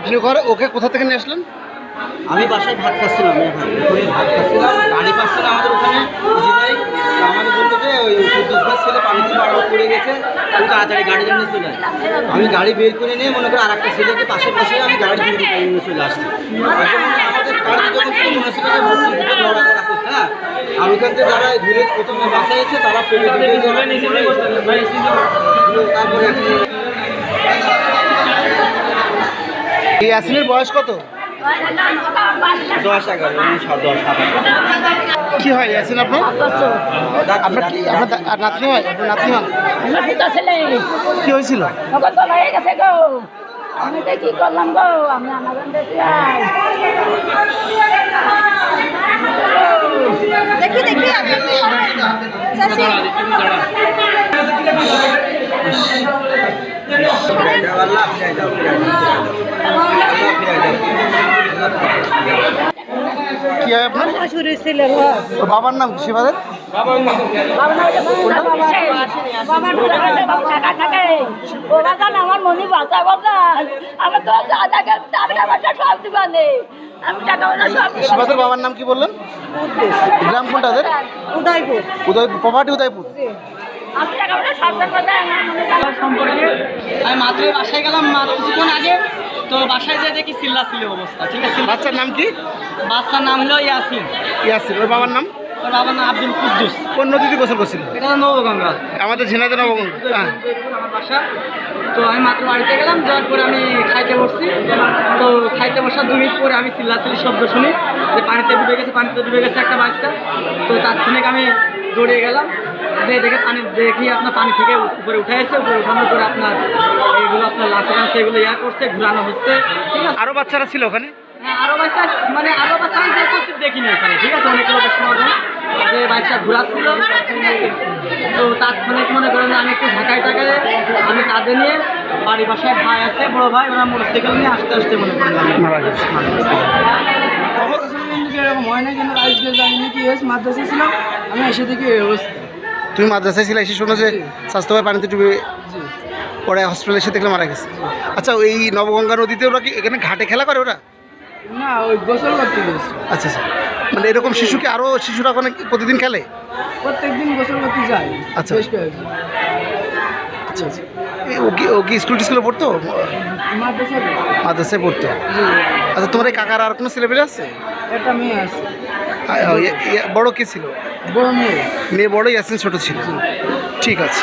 আপনি ঘরে ওকে কোথা থেকে নিয়ে আসলেন? আমি বাসায় ভাত খাচ্ছিলাম দুপুরে ভাত খাচ্ছিলাম। গাড়ি পাচ্ছিল আমাদের ওখানে? আমাদের বলল যে ওই কুদ্দুস ভাই ছেলে পানিতে পাড়া পড়ে গেছে। তুমি তাড়াতাড়ি গাড়ি নিয়ে চলে আমি গাড়ি বের করে নিয়ে মনে করি আর একটা ছেলেকে পাশে বসে আমি গাড়ি ধরে নিয়ে চলে আসছি। মানে আমাদের গাড়ি যখন ছিল মনে ছিল যে লড়াচড়া করছে হ্যাঁ? আর ওখান থেকে যারা দূরে প্রথমে বাসাইছে তারা পেলে তারপরে এখন এই ইয়াসিনের বয়স কত? দশ এগারো দশ কি হয় ইয়াসিন আপনার? আপনার কি আপনার আর নাতনি হয়? আপনার নাতনি হয়? কি হয়েছিল? হয়ে আমি তো কি করলাম গো? আমি আমাজন কি হয় আপনার? বাবার নাম কি শিবাদের? আমার মনে বাঁচা বাজান আমি তো দাদাকে টাকা সব দিবানে। শিবাদের বাবার নাম কি বললেন? গ্রাম কোনটা উদয়পুর। উদয়পুর প্রপার্টি উদয়পুর। আমার সম্পর্কে আমি মাত্র বাসায় গেলাম মাত্র কিছুক্ষণ আগে তো বাসায় যেয়ে দেখি চিল্লা ছিল অবস্থা ঠিক আছে? বাচ্চার নাম কি? বাচ্চার নাম হলো ইয়াসিন। ইয়াসিন ওর বাবার নাম? ওর বাবার নাম আব্দুল কুদ্দুস। কোন নদীতে গোসল করছিল? এটা নবগঙ্গা। আমাদের হ্যাঁ। আমার বাসা। তো আমি মাত্র বাড়িতে গেলাম যাওয়ার পরে আমি খাইতে বসছি। তো খাইতে বসার দু মিনিট পরে আমি শব্দ শুনি যে পানিতে ডুবে গেছে পানিতে ডুবে গেছে একটা বাচ্চা। তো তাৎক্ষণিক আমি দৌড়ে গেলাম। যে দেখে পানি দেখি আপনার পানি থেকে উপরে উঠে এসে উপরে উঠানোর পরে আপনার এইগুলো আপনার লাচে লাচে এগুলো ইয়া করছে ঘুরানো হচ্ছে। ঠিক আছে? আরও বাচ্চারা ছিল ওখানে? হ্যাঁ, আরও বাচ্চা মানে আরও বাচ্চা আমি উপস্থিত দেখিনি এখানে ঠিক আছে? অনেক লোকের সমাগম যে বাচ্চা ঘোরাচ্ছিল। তো তাৎক্ষণিক মনে করেন যে আমি একটু ঢাকায় টাকায় আমি কাঁধে নিয়ে বাড়ির বাসায় ভাই আছে বড় ভাই ওরা মোটরসাইকেল নিয়ে আস্তে আস্তে মনে করেন এরকম হয় না আজকে কি হয়েছে মাদ্রাসা ছিলাম। আমি এসে দেখি অবস্থা। তুমি মাদ্রাসায় ছিলে এসে শোনো যে স্বাস্থ্য ভাই পানিতে ডুবে পরে হসপিটালে এসে দেখলে মারা গেছে। আচ্ছা এই নবগঙ্গা নদীতে ওরা কি এখানে ঘাটে খেলা করে ওরা? না ওই গোসল করতে গেছি। আচ্ছা আচ্ছা। মানে এরকম শিশুকে আরও শিশুরা ওখানে প্রতিদিন খেলে? প্রত্যেকদিন গোসল করতে যাই আচ্ছা। আচ্ছা আচ্ছা। ও কি ও কি স্কুল টিস্কুলে পড়তো? মাদ্রাসায় পড়তো। আচ্ছা তোমার এই কাকার আর কোনো ছেলেপেলে আছে? একটা মেয়ে আছে। বড় কে ছিল? বড় মেয়ে। মেয়ে বড় ইয়াসিন ছোট ছিল। ঠিক আছে।